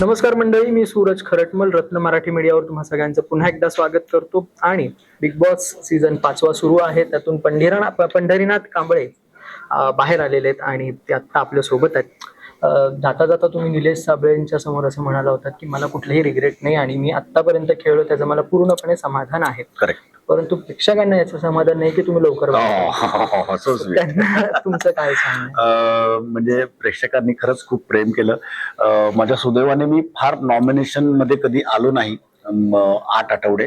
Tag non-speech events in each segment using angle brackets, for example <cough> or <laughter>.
नमस्कार मंडळी मी सूरज खरटमल रत्न मराठी मीडियावर तुम्हा सगळ्यांचं पुन्हा एकदा स्वागत करतो. आणि बिग बॉस सीझन पाचवा सुरू आहे. त्यातून पंढरीनाथ पंढरीनाथ कांबळे बाहेर आलेले आहेत आणि ते आत्ता आपल्यासोबत आहेत. जाता जाता तुम्ही निलेश साबळेंच्या समोर असं म्हणाला होता की मला कुठलंही रिग्रेट नाही आणि मी आतापर्यंत खेळलो त्याचं मला पूर्णपणे समाधान आहे. करेक्ट परंतु प्रेक्षकांना याचं समाधान नाही की तुम्ही लवकर हो, आला. त्यांना तुमचं काय सांगणं? म्हणजे प्रेक्षकांनी खरंच खूप प्रेम केलं. माझ्या सुदैवाने मी फार नॉमिनेशनमध्ये कधी आलो नाही. आठ आठवडे.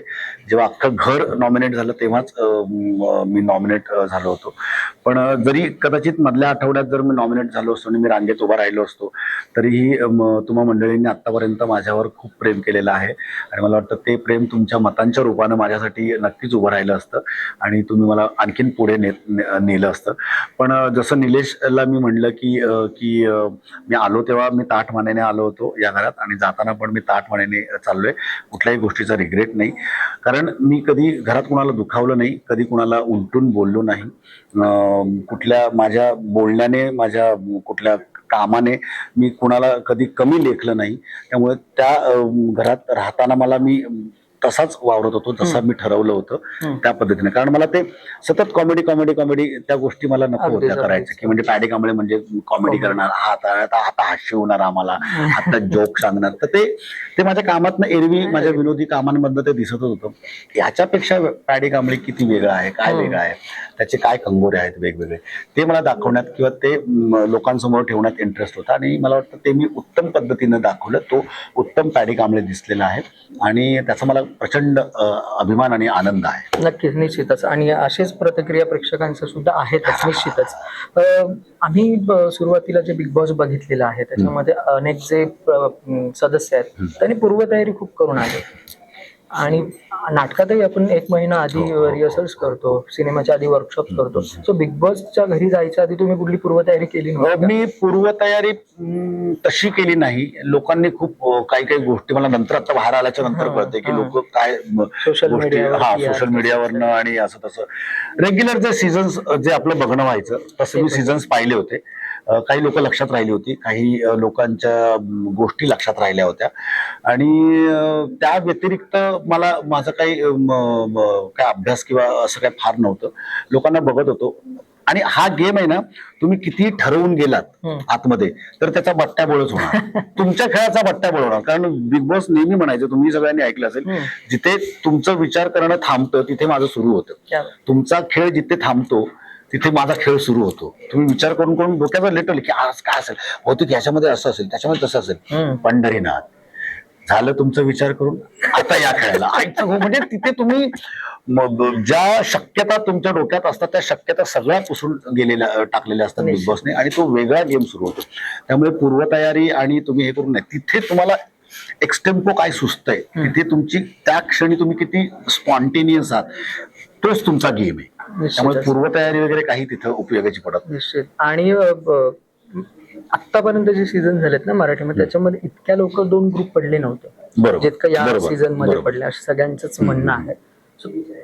जेव्हा अख्खं घर नॉमिनेट झालं तेव्हाच मी नॉमिनेट झालो होतो. पण जरी कदाचित मधल्या आठवड्यात जर मी नॉमिनेट झालो असतो आणि मी रांगेत उभा राहिलो असतो तरीही तुम्हा मंडळींनी आतापर्यंत माझ्यावर खूप प्रेम केलेलं आहे. आणि मला वाटतं ते प्रेम तुमच्या मतांच्या रूपानं माझ्यासाठी नक्कीच उभं राहिलं असतं आणि तुम्ही मला आणखीन पुढे ने नेलं असतं. पण जसं निलेशला मी म्हणलं की की मी आलो तेव्हा मी ताठ मानेने आलो होतो या घरात आणि जाताना पण मी ताठ मानेने चाललोय. कुठल्याही गोष्टीचा रिग्रेट नाही. कारण मी कधी घरात कुणाला दुखावलं नाही कधी कुणाला उलटून बोललो नाही. कुठल्या माझ्या बोलण्याने माझ्या कुठल्या कामाने मी कुणाला कधी कमी लेखलं नाही. त्यामुळे त्या घरात राहताना मला मी तसाच वावरत होतो जसा मी ठरवलं होतं. त्या पद्धतीने. कारण मला ते सतत कॉमेडी कॉमेडी कॉमेडी त्या गोष्टी मला नको होत्या. करायच्या की म्हणजे पॅडे कांबळे म्हणजे कॉमेडी. करणार हा आता आता हास्य होणार आम्हाला <laughs> आता जोक सांगणार. तर ते ते माझ्या कामातनं एरवी माझ्या विनोदी कामांमधनं ते दिसतच होतं. याच्यापेक्षा पॅडे कांबळे किती वेगळं आहे काय हम्म. वेगळं आहे? त्याचे काय कंगोरे आहेत वेगवेगळे? ते मला दाखवण्यात किंवा ते लोकांसमोर ठेवण्यात इंटरेस्ट होता. आणि मला वाटतं ते मी उत्तम पद्धतीनं दाखवलं. तो उत्तम पॅडी कांबळे दिसलेला आहे. आणि त्याचा मला प्रचंड अभिमान आणि आनंद आहे. नक्कीच निश्चितच. आणि अशीच प्रतिक्रिया प्रेक्षकांचं सुद्धा आहेतच निश्चितच. आम्ही सुरुवातीला जे बिग बॉस बघितलेलं आहे त्याच्यामध्ये अनेक जे सदस्य आहेत त्यांनी पूर्वतयारी खूप करून आले. आणि नाटकातही आपण एक महिना आधी रिहर्सल्स करतो सिनेमाच्या आधी वर्कशॉप करतो. सो बिग बॉसच्या घरी जायच्या आधी तुम्ही कुठली पूर्वतयारी केली? मी पूर्वतयारी तशी केली नाही. लोकांनी खूप काही काही गोष्टी मला नंतर आता बाहेर आल्याच्यानंतर कळते की. लोक काय media हा सोशल. मीडियावरनं आणि असं तसं. रेग्युलर जे सीझन्स जे आपलं बघणं व्हायचं तसं मी सीझन्स पाहिले होते. काही लोक लक्षात राहिली होती काही लोकांच्या गोष्टी लक्षात राहिल्या होत्या. आणि त्या व्यतिरिक्त मला माझं काही काय अभ्यास किंवा असं काही फार नव्हतं. लोकांना बघत होतो. आणि हा गेम आहे ना तुम्ही किती ठरवून गेलात. आतमध्ये तर त्याचा बट्ट्याबोळच होणार. <laughs> तुमच्या खेळाचा बट्ट्याबोळ होणार. कारण बिग बॉस नेहमी म्हणायचं तुम्ही सगळ्यांनी ऐकलं असेल. जिथे तुमचं विचार करणं थांबतं तिथे माझं सुरू होतं. तुमचा खेळ जिथे थांबतो तिथे माझा खेळ सुरू होतो. तुम्ही विचार करून करून डोक्यावर लेटल की आज काय असेल? होतं की ह्याच्यामध्ये असं असेल त्याच्यामध्ये तसं असेल. पंढरीनाथ झालं तुमचा विचार करून? आता या खेळाला आयचं हो म्हणजे तिथे तुम्ही ज्या शक्यता तुमच्या डोक्यात असतात त्या शक्यता सगळ्या पुसून गेलेल्या टाकलेल्या असतात बिग बॉसने आणि तो वेगळा गेम सुरू होतो. त्यामुळे पूर्वतयारी आणि तुम्ही हे करून नाही तिथे तुम्हाला एक्सटेम्पो काय सुचतंय? तिथे तुमची त्या क्षणी तुम्ही किती स्पॉन्टेनियस आहात तोच तुमचा गेम आहे. त्यामुळे. पूर्वतयारी वगैरे काही तिथं उपयोगाची पडत आणि आतापर्यंत जे सीझन झालेत ना मराठीमध्ये त्याच्यामध्ये इतक्या लवकर दोन ग्रुप पडले नव्हते. जितकं या सीझनमध्ये. पडले असं सगळ्यांचंच म्हणणं आहे.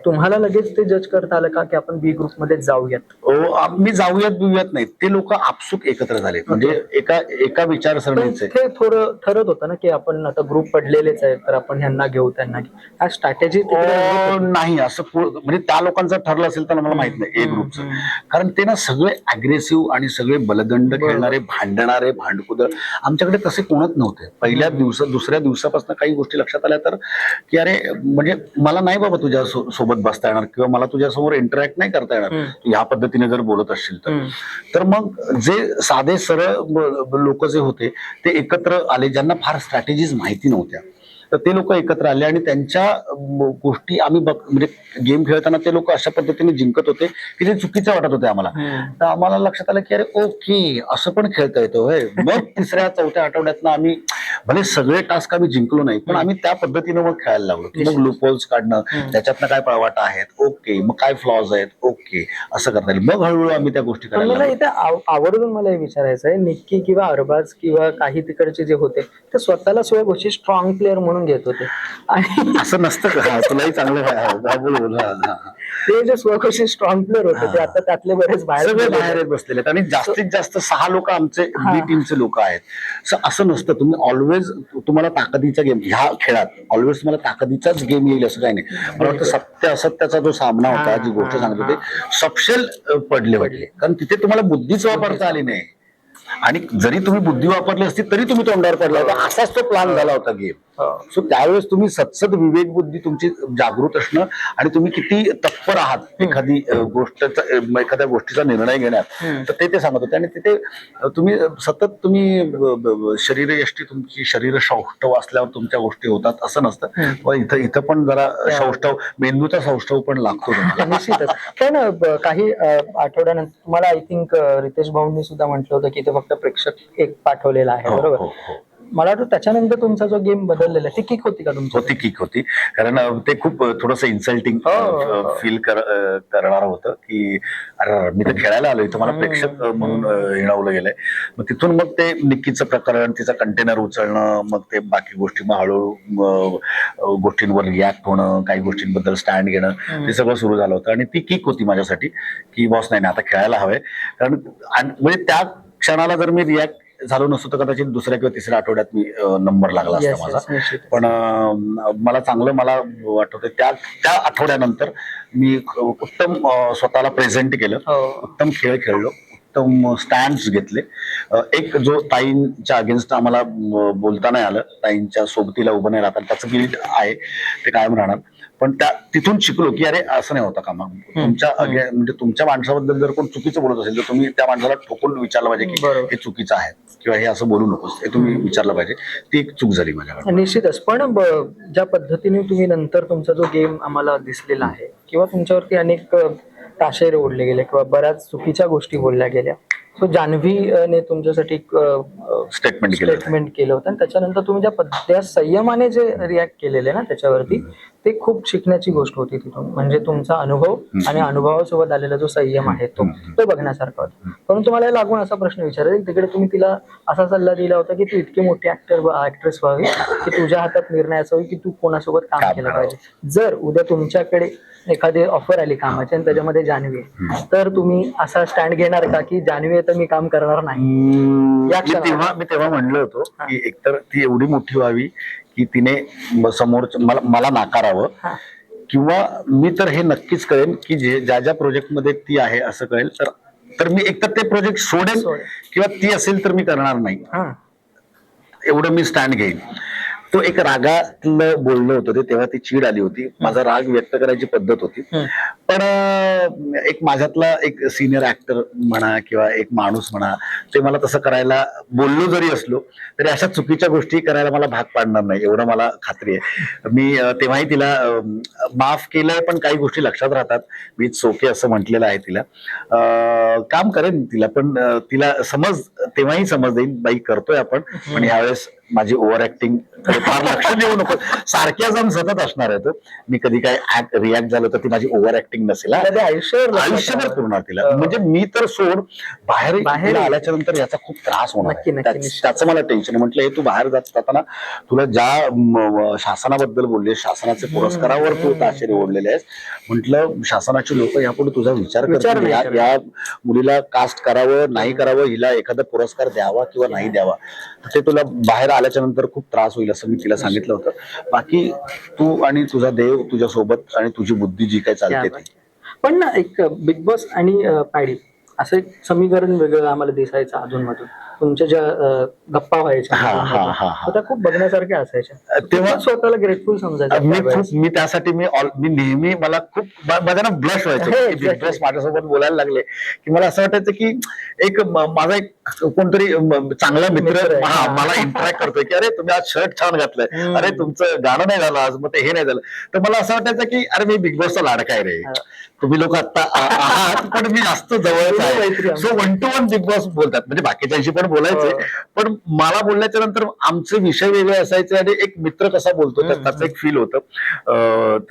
तुम्हाला लगेच ते जज करता आलं का की आपण बी ग्रुपमध्ये जाऊयात? अहो, आम्ही जाऊयात बिऊयात नाही. ते लोक आपसुक एकत्र झाले म्हणजे एका एका विचारसरणीचे ते थोडं ठरत होतं ना की आपण आता ग्रुप पडलेलेच आहेत तर आपण ह्यांना घेऊ त्यांना घेऊ. हा स्ट्रॅटेजी अ, नाही असं म्हणजे त्या लोकांचं ठरलं असेल तर मला माहीत नाही ए ग्रुपचं कारण ते ना सगळे अग्रेसिव्ह आणि सगळे बलदंड. खेळणारे भांडणारे भांडकुद आमच्याकडे तसे कोणच नव्हते. पहिल्या दिवस दुसऱ्या दिवसापासून काही गोष्टी लक्षात आल्या तर की अरे म्हणजे मला नाही बाबा तुझ्या सो- सोबत बसता येणार किंवा मला तुझ्या समोर इंटरॅक्ट नाही करता येणार. ह्या पद्धतीने जर बोलत असशील तर. तर मग जे साधे सरळ लोक जे होते ते एकत्र आले ज्यांना फार स्ट्रॅटेजीज माहिती नव्हत्या. तर ते लोक एकत्र आले आणि त्यांच्या गोष्टी आम्ही बघ म्हणजे गेम खेळताना ते लोक अशा पद्धतीने जिंकत होते की ते चुकीचं वाटत होते आम्हाला. तर आम्हाला लक्षात आलं की अरे ओके असं पण खेळता येतं मग तिसऱ्या चौथ्या आठवड्यातनं आम्ही भले सगळे टास्क आम्ही जिंकलो नाही पण आम्ही त्या पद्धतीनं मग खेळायला लागलो. की मग लूपहोल्स काढणं त्याच्यातनं काय पळवाटा आहेत? ओके मग काय फ्लॉज आहेत? ओके असं करता येईल. मग हळूहळू आम्ही त्या गोष्टी करायला मला लागलो. इथे आव- आवर्जून मला हे विचारायचं आहे निक्की किंवा अरबाज किंवा काही तिकडचे जे होते ते स्वतःला सोय गोष्टी स्ट्रॉंग प्लेअर म्हणून घेत होते. आणि असं नसतं का? हा, तुलाही चांगलं हा, हा, बोल बोल हा, हा, हा. ते जे स्वखुशी स्ट्रॉंग प्लेअर होते ते. आता त्यातले बरेच बाहेर सगळे गेलेले बाहेर आहेत. बसलेले आहेत आणि जास्तीत जास्त सहा लोक आमचे. बी टीमचे लोक आहेत असं नसतं तुम्ही ऑलवेज तुम्हाला ताकदीचा गेम ह्या खेळात ऑलवेज तुम्हाला ताकदीचाच गेम येईल असं काही नाही मला वाटतं सत्य असत्याचा जो सामना होता जी गोष्ट सांगत. होते सपशेल पडले होते कारण तिथे तुम्हाला बुद्धीच वापरता आली नाही आणि जरी तुम्ही बुद्धी वापरली असती तरी तुम्ही तोंडावर पडला होता असाच तो प्लॅन झाला होता गेम. सो त्यावेळेस तुम्ही सत्सद विवेक बुद्धी तुमची जागृत असणं आणि तुम्ही किती तत्पर आहात एखादी अ, एखाद्या गोष्टीचा निर्णय घेण्यात. तर ते ते सांगत होते आणि तिथे तुम्ही सतत तुम्ही शरीर यष्टी तुमची शरीर सौष्ठव असल्यावर तुमच्या गोष्टी होतात असं नसतं. इथं इथं पण जरा सौष्ठव मेंदूचा सौष्ठव पण लागतो <laughs> निश्चितच. पण काही आठवड्यानंतर तुम्हाला आय थिंक रितेश भाऊंनी सुद्धा म्हटलं होतं की ते फक्त प्रेक्षक एक पाठवलेला आहे हो, बरोबर? हो, हो. मला वाटतं त्याच्यानंतर तुमचा जो गेम बदललेला आहे ती किक होती का तुमची होती किक होती कारण अ, ते खूप थोडस इन्सल्टिंग हो. फील करणार होतं की अरे मी तर खेळायला आलो इथं मला. प्रेक्षक अ, म्हणून अ, हिणावलं गेलंय मग तिथून मग ते निक्कीचं प्रकरण तिचा कंटेनर उचलणं मग ते बाकी गोष्टी मग हळूहळू अ, अ, गोष्टींवर रिॲक्ट होणं काही गोष्टींबद्दल स्टँड घेणं. ते सगळं सुरू झालं होतं आणि ती किक होती माझ्यासाठी की बॉस नाही ना आता खेळायला हवंय कारण आणि म्हणजे त्या क्षणाला जर मी रिॲक्ट झालो नसतो तर कदाचित दुसऱ्या किंवा तिसऱ्या आठवड्यात मी नंबर लागला असता माझा. पण मला चांगलं मला वाटतं त्या त्या आठवड्यानंतर मी उत्तम स्वतःला प्रेझेंट केलं. हो. उत्तम खेळ खेळलो. उत्तम स्टँड घेतले. एक जो ताईंच्या अगेन्स्ट आम्हाला बोलता नाही आलं. ताईंच्या सोबतीला उभं नाही राहता त्याचं गिल्ट आहे. ते कायम राहणार. पण त्या तिथून शिकलो की अरे असं नाही होतं कामा. तुमच्या म्हणजे तुमच्या माणसाबद्दल जर कोण चुकीचं बोलत असेल तर तुम्ही त्या माणसाला ठोकून विचारलं पाहिजे की. हे चुकीचं आहे किंवा हे असं बोलू नकोस. हे तुम्ही विचारलं पाहिजे. ती एक चूक झाली माझ्याकडे निश्चितच पण ज्या पद्धतीने तुम्ही नंतर तुमचा जो गेम आम्हाला दिसलेला आहे किंवा तुमच्यावरती अनेक ताशेरे ओढले गेले किंवा बऱ्याच चुकीच्या गोष्टी बोलल्या गेल्या सो जान्हवी अ, ने तुमच्यासाठी स्टेटमेंट केलं स्टेटमेंट केलं होतं. आणि त्याच्यानंतर तुम्ही ज्या पद्ध- त्या संयमाने जे रिॲक्ट केलेले ना त्याच्यावरती ते खूप शिकण्याची गोष्ट होती तिथून. म्हणजे तुमचा अनुभव आणि अनुभवासोबत आलेला जो संयम आहे तो तो बघण्यासारखा होता. परंतु मला लागून असा प्रश्न विचारायचा की तिकडे तुम्ही तिला असा सल्ला दिला होता की तू इतकी मोठी ऍक्टर ऍक्ट्रेस व्हावी की तुझ्या हातात निर्णय असावी की तू कोणासोबत काम केलं. पाहिजे. जर उद्या तुमच्याकडे एखादी ऑफर आली कामाची आणि त्याच्यामध्ये जान्हवी आहे, तर तुम्ही असा स्टँड घेणार का की जान्हवी आहे तर मी काम करणार नाही? मी. तेव्हा मी तेव्हा म्हणलं होतो की एकतर ती एवढी मोठी व्हावी की तिने समोर मला मला नाकारावं. किंवा मी तर हे नक्कीच कळेन की जे ज्या ज्या प्रोजेक्टमध्ये ती आहे असं कळेल. तर तर मी एकतर ते प्रोजेक्ट सोडेन सोडेन. किंवा ती असेल तर मी करणार नाही. एवढं मी स्टँड घेईन. तो एक रागातलं बोलणं होतं ते तेव्हा ती चीड आली होती. माझा राग व्यक्त करायची पद्धत होती. पण एक माझ्यातला एक सिनियर ऍक्टर म्हणा किंवा एक माणूस म्हणा ते मला तसं करायला बोललो जरी असलो तरी अशा चुकीच्या गोष्टी करायला मला भाग पाडणार नाही एवढं मला खात्री आहे. मी तेव्हाही तिला माफ केलंय पण काही गोष्टी लक्षात राहतात. मी सोके असं म्हटलेलं आहे तिला. काम करेन तिला पण तिला समज तेव्हाही समज देईन बाई करतोय आपण पण यावेळेस माझी ओव्हर ऍक्टिंग फार लक्ष देऊ नको सारख्या जण सतत असणार आहे तो. मी कधी काय रिॲक्ट झालो तर ती माझी ओव्हर ऍक्टिंग नसेल आयुष्यावर लक्षात आयुष्यभर राहावं. पुरणार तिला. म्हणजे मी तर सोड बाहेर बाहेर आल्याच्यानंतर याचा खूप त्रास होणार त्याच- मला टेन्शन म्हटलं हे तू बाहेर जात जाताना तुला ज्या शासनाबद्दल बोलले शासनाचे पुरस्कारावर तू ताशेरे ओढलेले आहेस. म्हटलं शासनाची लोक यापुढे तुझा विचार करतील. नाही या मुलीला कास्ट करावं नाही करावं हिला एखादा पुरस्कार द्यावा किंवा नाही द्यावा ते तुला बाहेर आल्याच्यानंतर खूप त्रास होईल असं मी तिला सांगितलं होतं. बाकी तू आणि तुझा देव तुझ्या सोबत आणि तुझी बुद्धी जी काय चालते पण ना एक बिग बॉस आणि पॅडी असं एक समीकरण वेगळं आम्हाला दिसायचं अधूनमधून तुमच्या ज्या अ, गप्पा व्हायच्या हा, हा, अधूनमधून, हा, हा. तर त्या खूप बघण्यासारख्या असायच्या तेव्हा- स्वतःला ग्रेटफुल समजायचं मी त्यावेळेस. खूप मी त्यासाठी मी ऑल मी नेहमी मला खूप मा- ना ब्लश व्हायचं हे, exactly. बॉस माझ्यासोबत बोलायला लागले की मला असं वाटायचं की एक म- माझा एक कोणतरी म- चांगला मित्र मित्र आहे. हा, मला इंटरॅक्ट करतोय की अरे तुम्ही आज शर्ट छान घातलंय हम्म. अरे तुमचं गाणं नाही झालं आज मग ते हे नाही झालं तर मला असं वाटायचं की अरे मी बिग बॉसचा लाडका आहे रे हा. तुम्ही लोक आता आ- आहात पण मी जास्त जवळ so one to one Bigg Boss बोलतात. म्हणजे बाकीच्यांशी पण बोलायचे हो. पण मला बोलल्याच्या नंतर आमचे विषय वेगळे असायचे आणि एक मित्र कसा बोलतो. त्याचं एक फील होतं.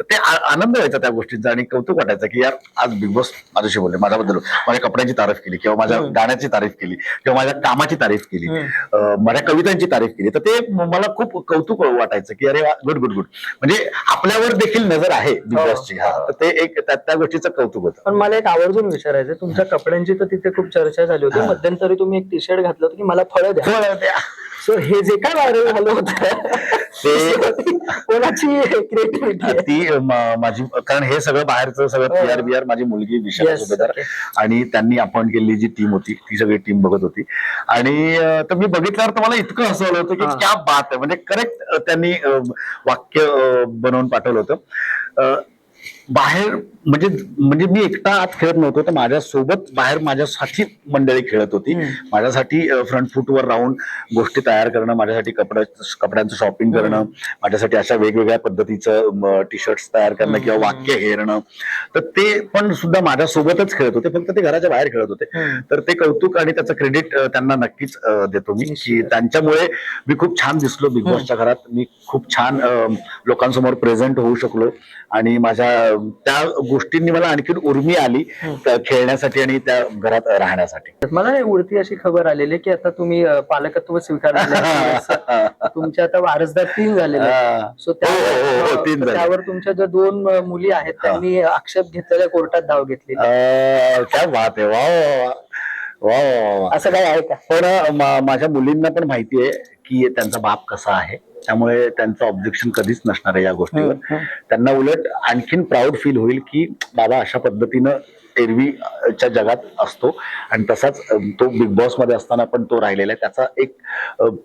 ते आनंद व्हायचा त्या गोष्टींचा आणि कौतुक वाटायचं की यार आज बिग बॉस माझ्याशी बोलले माझ्याबद्दल माझ्या कपड्यांची तारीफ केली किंवा माझ्या. गाण्याची तारीफ केली किंवा माझ्या कामाची तारीफ केली. माझ्या कवितांची तारीफ केली. तर ते मला खूप कौतुक वाटायचं की अरे गुड गुड गुड म्हणजे आपल्यावर देखील नजर आहे बिग हो. बॉसची. हा. तर ते एक त्या गोष्टीचं कौतुक होतं. पण मला एक आवर्जून विचारायचं तुमच्या कपड्यांची तर तिथे खूप चर्चा झाली होती. मध्यंतरी तुम्ही एक टी शर्ट घातलं होतं की मला फळं द्या फळं द्या. सो हे जे काय व्हायरल झालं होतं ते- <laughs> कोणाची क्रिएटिव्हिटी आहे ती म- माझी कारण हे सगळं बाहेरचं सगळं हो. पी आर बी आर माझी मुलगी विशाखा Yes, सुभेदार okay. आणि त्यांनी अपॉइंट केलेली जी टीम होती ती सगळी टीम बघत होती आणि अं, तर मी बघितल्यावर तर मला इतकं हसवलं होतं की हा. क्या बात आहे म्हणजे करेक्ट त्यांनी अं, वाक्य अं, बनवून पाठवलं होतं अं, बाहेर म्हणजे म्हणजे मी एकटा आत खेळत नव्हतो तर माझ्यासोबत बाहेर माझ्यासाठी मंडळी खेळत होती. माझ्यासाठी फ्रंट फूटवर राहून गोष्टी तयार करणं माझ्यासाठी कपड्या कपड्यांचं शॉपिंग करणं माझ्यासाठी अशा वेगवेगळ्या पद्धतीचं टी शर्ट्स तयार करणं. किंवा वाक्य हेरणं तर ते पण सुद्धा माझ्यासोबतच खेळत होते फक्त ते घराच्या बाहेर खेळत होते. तर ते कौतुक आणि त्याचं क्रेडिट त्यांना नक्कीच देतो मी की. त्यांच्यामुळे मी खूप छान दिसलो बिग बॉसच्या घरात मी खूप छान लोकांसमोर प्रेझेंट होऊ शकलो आणि माझ्या त्या गोष्टींनी मला आणखीन उर्मी आली. त्या खेळण्यासाठी आणि त्या घरात राहण्यासाठी मला नाही उडती अशी खबर आलेली की आता तुम्ही पालकत्व स्वीकारलेलं आहे. <laughs> तुमचे आता वारसदार तीन झालेले. सो हो, हो, हो, त्यावर झाले. त्यावर तुमच्या ज्या दोन मुली आहेत त्यांनी आक्षेप घेतलेल्या कोर्टात धाव घेतली आहे वा वा, वा असं काय आहे का? पण मा- माझ्या मुलींना पण माहिती आहे की त्यांचा बाप कसा आहे. त्यामुळे त्यांचं ऑब्जेक्शन कधीच नसणार आहे या गोष्टीवर. हम्म, हम्म. त्यांना उलट आणखीन प्राऊड फील होईल की बाबा अशा पद्धतीनं एरवीच्या जगात असतो. आणि तसाच तो बिग बॉसमध्ये असताना पण तो राहिलेला आहे. त्याचा एक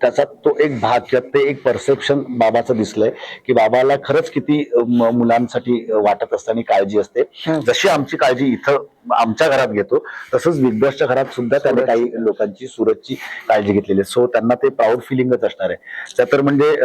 त्याचा तो एक भाग किंवा ते एक परसेप्शन बाबाचं दिसलंय की बाबाला खरंच किती मुलांसाठी वाटत असतं आणि काळजी असते. जशी आमची काळजी इथं आमच्या घरात घेतो तसंच बिग बॉसच्या घरात सुद्धा त्याने काही लोकांची सुरतची काळजी घेतलेली आहे. सो त्यांना ते प्राऊड फिलिंगच असणार आहे. त्या तर म्हणजे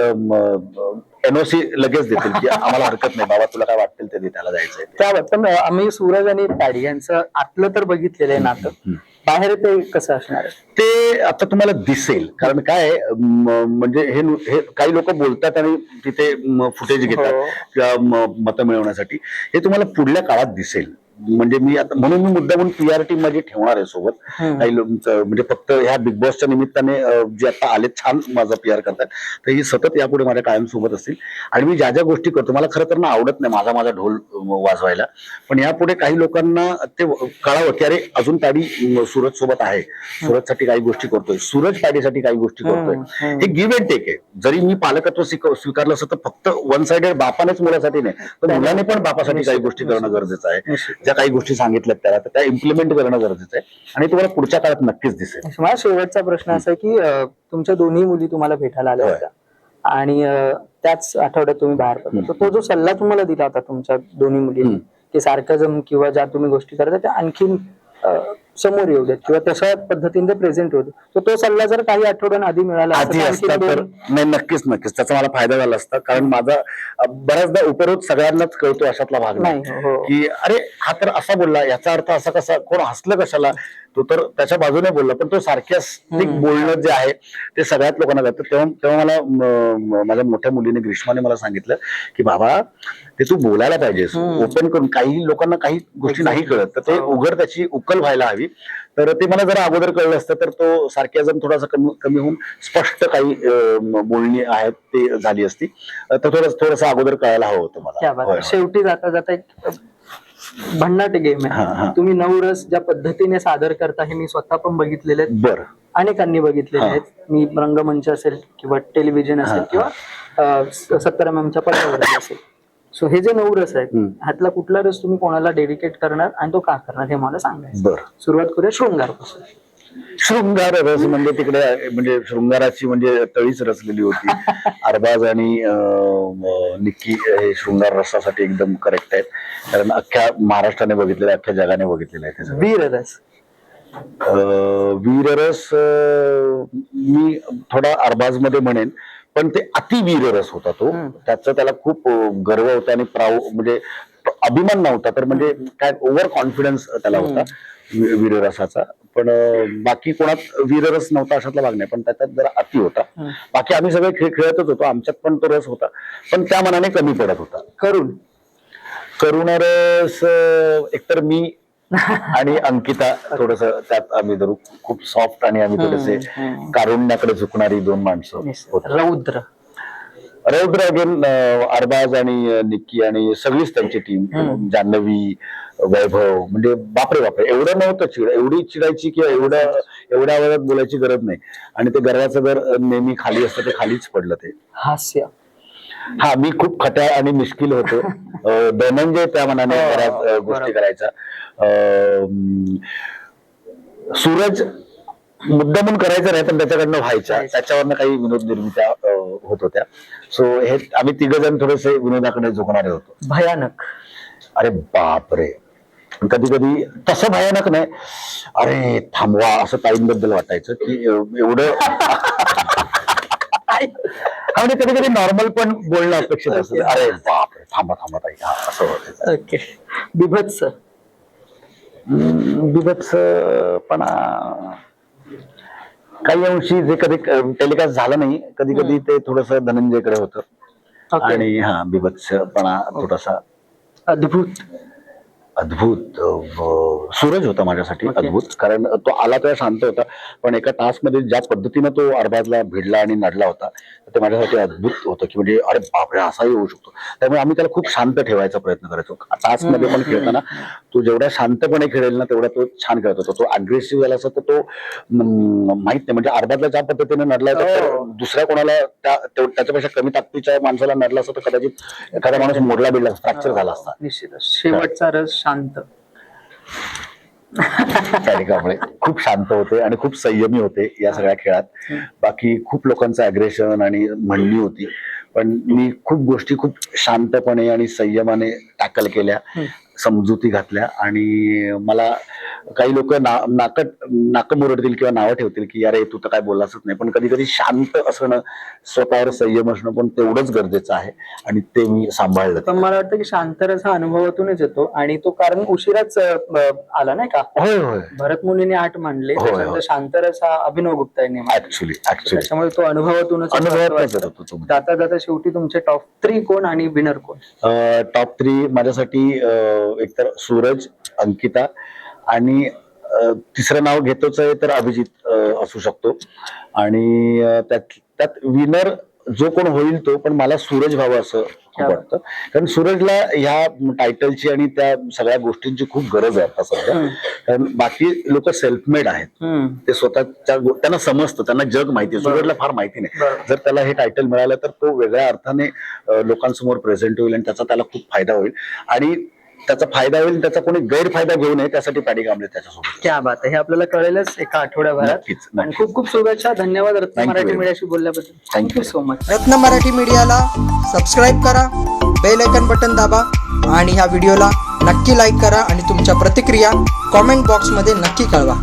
एनओसी लगेच देतील की आम्हाला हरकत नाही बाबा तुला काय वाटेल ते त्याला जायचंय ते. त्यावर पण आम्ही सूरज आणि पॅडी यांचं आतलं तर बघितलेलं आहे नातं. बाहेर ते कसं असणार आहे ते आता तुम्हाला दिसेल कारण काय म- म्हणजे हे नु- हे काही लोक बोलतात आणि तिथे फुटेज घेतात हो. किंवा म- मतं मिळवण्यासाठी हे तुम्हाला पुढल्या काळात दिसेल म्हणजे मी आता म्हणून मी मुद्दामून पी आर टीम माझी ठेवणार आहे सोबत. काही म्हणजे फक्त ह्या बिग बॉसच्या निमित्ताने जे आता आले छान माझा पी आर करतात तर ही सतत यापुढे माझ्या कायम सोबत असतील. आणि मी ज्या ज्या गोष्टी करतो मला खरं तर ना आवडत नाही माझा माझा ढोल वाजवायला. पण यापुढे काही लोकांना ते कळावं की अरे अजून ताडी सुरत सोबत आहे. सुरतसाठी काही गोष्टी करतोय. सूरज पाडीसाठी काही गोष्टी करतोय. हे गिव्ह अँड टेक आहे. जरी मी पालकत्व स्वीक- स्वीकारलं असतं तर फक्त वन साइडेड बापानेच मुलासाठी नाही. तर मुलाने पण बापासाठी काही गोष्टी करणं गरजेचं आहे. ज्या काही गोष्टी सांगितल्यात त्याला तर त्या इम्प्लिमेंट करणं गरजेचं आहे. आणि तुम्हाला पुढच्या काळात नक्कीच दिसेल. माझा शेवटचा प्रश्न असा आहे की अं, तुमच्या दोन्ही मुली तुम्हाला भेटायला आल्या. होत्या. आणि अं, त्याच आठवड्यात तुम्ही बाहेर पडला. तर तो जो सल्ला तुम्हाला दिला होता तुमच्या दोन्ही मुलींनी. की सार्कझम किंवा ज्या तुम्ही गोष्टी करता त्या आणखीन अं, समोर येऊ देत किंवा तशा पद्धतीने प्रेझेंट होऊ देत. तर तो सल्ला जर काही आठवड्यांआधी मिळाला आधी असता तर नाही नक्कीच नक्कीच. त्याचा मला फायदा झाला असता. कारण माझा बऱ्याचदा उपरोध सगळ्यांनाच कळतो अशातला भाग नाही. हो. की अरे हा तर असा बोलला याचा अर्थ असा कसा कोण हसलं कशाला? तो तर त्याच्या बाजूने बोलला पण तो हम्म. बोलणं जे आहे ते सगळ्यात लोकांना कळतं. तेव्हा तेव्हा मला माझ्या मोठ्या मुलीने ग्रीष्माने मला सांगितलं की बाबा ते तू बोलायला पाहिजेस. ओपन करून काही लोकांना काही गोष्टी नाही. कळत. तर ते हो. उघड त्याची उकल व्हायला हवी. तर ते मला जरा अगोदर कळलं असतं तर तो सारख्याजम थोडासा कमी कमी होऊन स्पष्ट काही बोलणी आहेत ते झाली असती. तर थोडं थोडंसं अगोदर कळायला हवं होतं मला. शेवटी जाता जाता एक भन्नाट गेम. आहे. तुम्ही नऊ रस ज्या पद्धतीने सादर करता हे मी स्वतः पण बघितलेले आहेत. बरं. अनेकांनी बघितलेले. आहेत. मी रंगमंच असेल किंवा टेलिव्हिजन असेल किंवा सत्तर एम च्या पदावर असेल. सो हे जे नऊ रस आहेत. ह्यातला कुठला रस तुम्ही कोणाला डेडिकेट करणार आणि तो का करणार हे मला सांगायचं बरं. सुरुवात करूया शृंगारपासून. शृंगार रस म्हणजे तिकडे म्हणजे शृंगाराची म्हणजे तळीच रचलेली होती. <laughs> अरबाज आणि निक्की हे शृंगार रसासाठी एकदम करेक्ट आहेत. कारण अख्ख्या महाराष्ट्राने बघितलेलं आहे, अख्ख्या जगाने बघितलेलं आहे ते सगळं. वीर रस. अं, वीररस अं, मी थोडा अरबाजमध्ये म्हणेन. पण ते अति वीररस होता तो. त्याचा त्याला खूप गर्व होता आणि प्राऊ म्हणजे अभिमान नव्हता तर म्हणजे काय ओव्हर कॉन्फिडन्स त्याला होता वीररसाचा पण बाकी कोणात वीररस नव्हता अशातला भाग नाही पण त्याच्यात जरा अति होता. बाकी आम्ही सगळे खेळ खेळतच होतो आमच्यात पण तो रस होता. पण त्या मनाने कमी पडत होता. करून करुण रस एकतर मी आणि अंकिता थोडस त्यात आम्ही जरू खूप सॉफ्ट आणि आम्ही थोडेसे. कारुण्याकडे झुकणारी दोन माणसं रौद्र. रौद्र अगेन अरबाज आणि निक्की आणि सगळीच त्यांची टीम. जान्हवी वैभव म्हणजे बापरे बापरे एवढं नव्हतं चिड एवढी चिडायची किंवा एवढं एवढ्या वेळात बोलायची गरज नाही. आणि ते गर्वाचं घर अं, नेहमी खाली असतं ते खालीच पडलं ते. हास्य. हा मी खूप खट्याळ आणि मिश्किल होतो. <laughs> धनंजय त्या मनाने हो, बऱ्याच गोष्टी. करायचा. सूरज मुद्दामून करायचं नाही पण त्याच्याकडनं व्हायच्या व्हायचं. त्याच्यावरनं काही विनोद निर्मित्या होत होत्या. सो हे आम्ही तिघ जण थोडेसे विनोदाकडे झुकणारे होतो. भयानक. अरे बापरे कधी कधी तसं भयानक नाही. अरे थांबवा असं ताईंबद्दल वाटायचं की एव- एवढं आणि कधी कधी नॉर्मल पण बोलणं अपेक्षित असतं. अरे बापरे थांबा थांबा ताई. हा असं होतं. ओके बिभत्स. बिभत्स पण काही अंशी जे कधी टेलिकास्ट झालं नाही कधी कधी ते थोडस धनंजयकडे होतं. आणि हा बिभत्सपणा थोडासा अद्भुत. अद्भुत सूरज होता माझ्यासाठी Okay. अद्भुत. कारण तो आला तेव्हा शांत होता पण एका टास्कमध्ये ज्या पद्धतीनं तो अरबाजला भिडला आणि नडला होता ते माझ्यासाठी अद्भुत होतं की म्हणजे अरे बापरे असाही होऊ शकतो. त्यामुळे आम्ही त्याला खूप शांत ठेवायचा प्रयत्न करायचो. टास्कमध्ये पण खेळताना तो जेवढ्या शांतपणे खेळेल ना तेवढा तो छान खेळत होता. तो अग्रेसिव्ह झाला असता तर तो माहीत नाही. म्हणजे अरबाजला ज्या पद्धतीने नडला तर हो. दुसऱ्या कोणाला त्या त्याच्यापेक्षा कमी ताकदीच्या माणसाला नडला असता तर कदाचित एखादा माणूस मोडला बिडला फ्रॅक्चर झाला असता. निश्चितच. शेवटचा रस शांत. <laughs> त्याने कांबळे खूप शांत होते आणि खूप संयमी होते या सगळ्या खेळात. बाकी खूप लोकांचं अग्रेशन आणि म्हणणी होती. पण मी खूप गोष्टी खूप शांतपणे आणि संयमाने टॅकल केल्या. समजुती घातल्या आणि मला काही लोक नाकट नाक मुरडतील किंवा नावं ठेवतील की अरे तू तर काय बोललाच नाही पण कधी कधी शांत असणं स्वतःवर संयम असणं पण तेवढंच गरजेचं आहे आणि ते मी सांभाळलं पण मला वाटतं की शांतरस हा अनुभवातूनच येतो आणि तो कारण उशिराच आला नाही का होय होय भरत मुनीने आठ मांडले. शांतरस हा अभिनव गुप्ता. ऍक्च्युली ऍक्च्युली त्याच्यामुळे तो अनुभवातूनच तो. जाता जाता शेवटी तुमचे टॉप थ्री कोण आणि विनर कोण टॉप थ्री माझ्यासाठी एकतर सूरज अंकिता आणि तिसरं नाव घेतोच आहे तर अभिजित असू शकतो. आणि त्यात त्यात विनर जो कोण होईल तो पण मला सूरज व्हावं असं क्या वाटतं. कारण सूरजला ह्या टायटलची आणि त्या सगळ्या गोष्टींची खूप गरज आहे आता सध्या. कारण बाकी लोक सेल्फ मेड आहेत. ते स्वतःच्या त्यांना समजतं त्यांना जग माहिती आहे. सूरजला फार माहिती नाही. जर त्याला हे टायटल मिळालं तर तो वेगळ्या अर्थाने लोकांसमोर प्रेझेंट होईल आणि त्याचा त्याला खूप फायदा होईल. आणि त्याचा फायदा होईल त्याचा कोणी गैरफायदा घेऊ नये त्यासाठी पॅडी कांबळे त्याच्यासोबत क्या बात आहे. हे आपल्याला कळेलच एका आठवड्याभरात. नक्कीच, आणि नक्कीच. खूप खूप शुभेच्छा. धन्यवाद रत्न Thank you Marathi very. मीडियाशी बोलल्याबद्दल. Thank thank you you. So much Ratna Marathi मीडियाला सबस्क्राईब करा बेल आयकन बटन दाबा आणि ह्या व्हिडिओला नक्की लाईक करा आणि तुमच्या प्रतिक्रिया कॉमेंट बॉक्समध्ये नक्की कळवा.